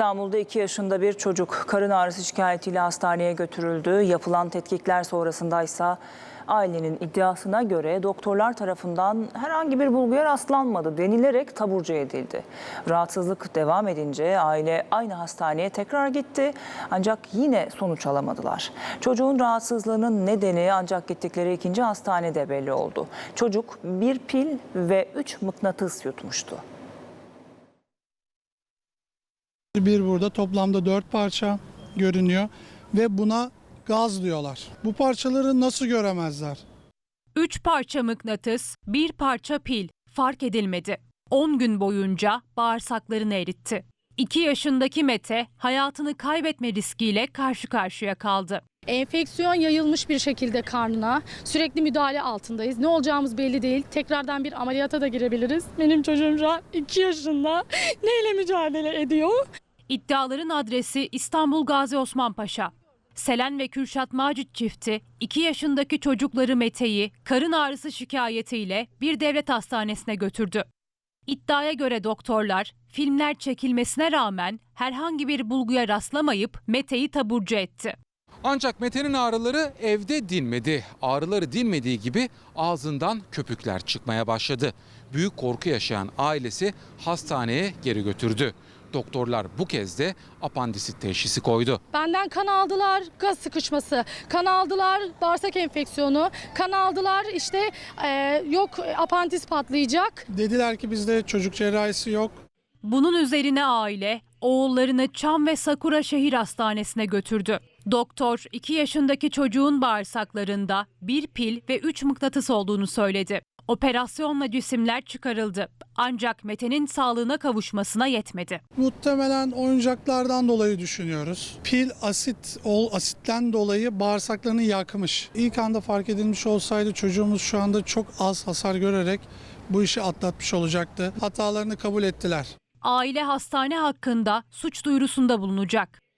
İstanbul'da 2 yaşında bir çocuk karın ağrısı şikayetiyle hastaneye götürüldü. Yapılan tetkikler sonrasındaysa ailenin iddiasına göre doktorlar tarafından herhangi bir bulguya rastlanmadı denilerek taburcu edildi. Rahatsızlık devam edince aile aynı hastaneye tekrar gitti ancak yine sonuç alamadılar. Çocuğun rahatsızlığının nedeni ancak gittikleri ikinci hastanede belli oldu. Çocuk bir pil ve 3 mıknatıs yutmuştu. Bir burada toplamda dört parça görünüyor ve buna gaz diyorlar. Bu parçaları nasıl göremezler? 3 parça mıknatıs, bir parça pil fark edilmedi. 10 gün boyunca bağırsaklarını eritti. 2 yaşındaki Mete hayatını kaybetme riskiyle karşı karşıya kaldı. Enfeksiyon yayılmış bir şekilde karnına. Sürekli müdahale altındayız. Ne olacağımız belli değil. Tekrardan bir ameliyata da girebiliriz. Benim çocuğum şu an 2 yaşında. Neyle mücadele ediyor? İddiaların adresi İstanbul Gazi Osman Paşa. Selen ve Kürşat Macit çifti 2 yaşındaki çocukları Mete'yi karın ağrısı şikayetiyle bir devlet hastanesine götürdü. İddiaya göre doktorlar filmler çekilmesine rağmen herhangi bir bulguya rastlamayıp Mete'yi taburcu etti. Ancak Mete'nin ağrıları evde dinmedi. Ağrıları dinmediği gibi ağzından köpükler çıkmaya başladı. Büyük korku yaşayan ailesi hastaneye geri götürdü. Doktorlar bu kez de apandisit teşhisi koydu. Benden kan aldılar, gaz sıkışması. Kan aldılar, bağırsak enfeksiyonu. Kan aldılar, işte e, yok apantis patlayacak. Dediler ki bizde çocuk cerrahisi yok. Bunun üzerine aile oğullarını Çam ve Sakura Şehir Hastanesi'ne götürdü. Doktor 2 yaşındaki çocuğun bağırsaklarında bir pil ve 3 mıknatıs olduğunu söyledi. Operasyonla cisimler çıkarıldı. Ancak Mete'nin sağlığına kavuşmasına yetmedi. Muhtemelen oyuncaklardan dolayı düşünüyoruz. Pil asit, ol asitten dolayı bağırsaklarını yakmış. İlk anda fark edilmiş olsaydı çocuğumuz şu anda çok az hasar görerek bu işi atlatmış olacaktı. Hatalarını kabul ettiler. Aile hastane hakkında suç duyurusunda bulunacak.